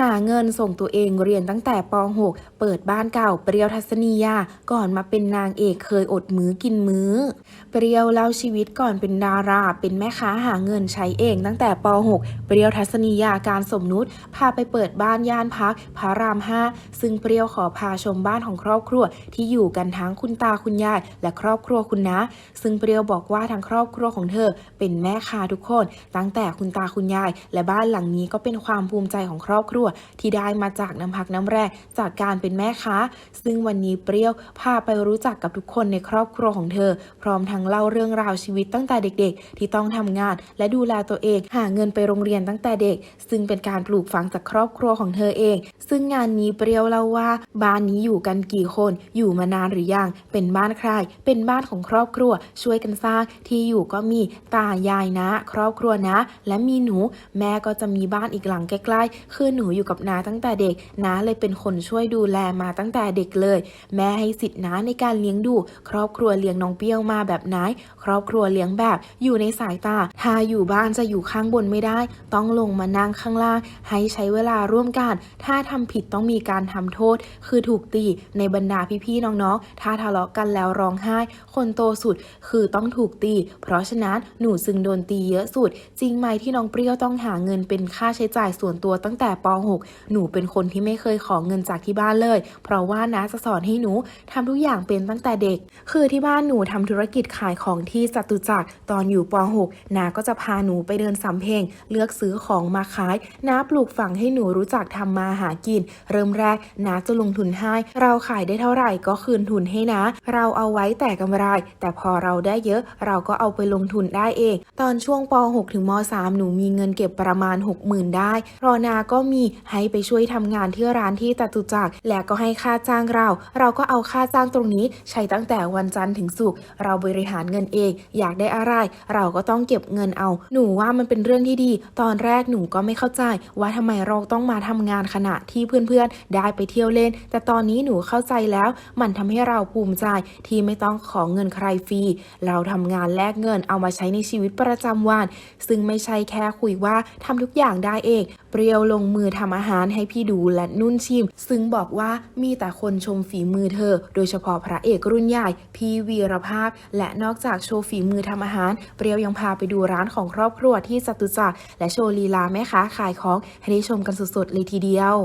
หาเงินส่งตัวเองเรียนตั้งแต่ป .6 เปิดบ้านเก่าเปรียวทัศนียา ก่อนมาเป็นนางเอกเคยอดมื้อกินมื้อ เปรียวเล่าชีวิตก่อนเป็นดารา เป็นแม่ค้าหาเงินใช้เองตั้งแต่ป .6 เปรียวทัศนียาการสมนุษพาไปเปิดบ้านย่านพักพระรามห้าซึ่งเปรียวขอพาชมบ้านของครอบครัวที่อยู่กันทั้งคุณตาคุณยายและครอบครัวคุณนะ ซึ่งเปรียวบอกว่าทั้งครอบครัวของเธอ เป็นแม่ค้าทุกคน ตั้งแต่คุณตาคุณยาย และบ้านหลังนี้ก็เป็นความภูมิใจของครอบครัวที่ได้มาจากน้ำพักน้ำแรงจากการเป็นแม่ค้า ซึ่งวันนี้เปรี้ยวพาไปรู้จักกับทุกคนในครอบครัวของเธอ พร้อมทั้งเล่าเรื่องราวชีวิตตั้งแต่เด็กๆ ที่ต้องทำงานและดูแลตัวเอง หาเงินไปโรงเรียนตั้งแต่เด็ก ซึ่งเป็นการปลูกฝังจากครอบครัวของเธอเอง ซึ่งงานนี้เปรี้ยวเล่าว่า บ้านนี้อยู่กันกี่คน อยู่มานานหรือยัง เป็นบ้านใคร เป็นบ้านของครอบครัว ช่วยกันสร้าง ที่อยู่ก็มีตายายนะ ครอบครัวนะ และมีหนู แม่ก็จะมีบ้านอีกหลังใกล้ๆ คือหนูอยู่กับน้าตั้งแต่เด็ก น้าเลยเป็นคนช่วยดูแลมาตั้งแต่เด็กเลย แม่ให้สิทธิน้าในการเลี้ยงดู ครอบครัวเลี้ยงน้องเปรี้ยวมาแบบไหนครอบครัวเลี้ยงแบบอยู่ในสายตา ถ้าอยู่บ้านจะอยู่ข้างบนไม่ได้ ต้องลงมานั่งข้างล่าง ให้ใช้เวลาร่วมกัน ถ้าทำผิดต้องมีการทำโทษ คือถูกตีในบรรดาพี่ๆน้องๆ ถ้าทะเลาะกันแล้วร้องไห้ คนโตสุดคือต้องถูกตี เพราะฉะนั้นหนูจึงโดนตีเยอะสุด จริงไหมที่น้องเปรี้ยวต้องหาเงินเป็นค่าใช้จ่ายส่วนตัวตั้งแต่ป .6 หนูเป็นคนที่ไม่เคยขอเงินจากที่บ้านเลย เพราะว่าน้าจะสอนให้หนูทำทุกอย่างเป็นตั้งแต่เด็ก คือที่บ้านหนูทำธุรกิจขายของที่จตุจักรตอนอยู่ป .6 น้าก็จะพาหนูไปเดินสำเพ็งเลือกซื้อของมาขายน้าปลูกฝังให้หนูรู้จักทำมาหากิน เริ่มแรกน้าจะลงทุนให้ เราขายได้เท่าไหร่ก็คืนทุนให้นะ เราเอาไว้แต่กำไร แต่พอเราได้เยอะเราก็เอาไปลงทุนได้เอง ตอนช่วงป .6 ถึงม .3 หนูมีเงินเก็บประมาณ 60,000 ได้ รอนาก็มีให้ไปช่วยทำงานที่ร้านที่จตุจักรและก็ให้ค่าจ้างเรา เราก็เอาค่าจ้างตรงนี้ ใช้ตั้งแต่วันจันทร์ถึงศุกร์เราบริหารเงินเอง อยากได้อะไร เราก็ต้องเก็บเงินเอา หนูว่ามันเป็นเรื่องที่ดี ตอนแรกหนูก็ไม่เข้าใจ ว่าทำไมเราต้องมาทำงานขณะที่เพื่อนๆ ได้ไปเที่ยวเล่น แต่ตอนนี้หนูเข้าใจแล้ว มันทำให้เราภูมิใจที่ไม่ต้องขอเงินใครฟรีเราทำงานแลกเงินเอามาใช้ในชีวิตประจำวัน ซึ่งไม่ใช่แค่คุยว่าทำทุกอย่างได้เอง เปรียวลงมือททำอาหารให้พี่ดูและนุ่นชิม ซึ่งบอกว่ามีแต่คนชมฝีมือเธอ โดยเฉพาะพระเอกรุ่นใหญ่ พี่วีรภาพ และนอกจากโชว์ฝีมือทำอาหาร เปรียวยังพาไปดูร้านของครอบครัวที่จตุจักรและโชว์ลีลาแม่ค้าขายของให้ได้ชมกันสดๆเลยทีเดียว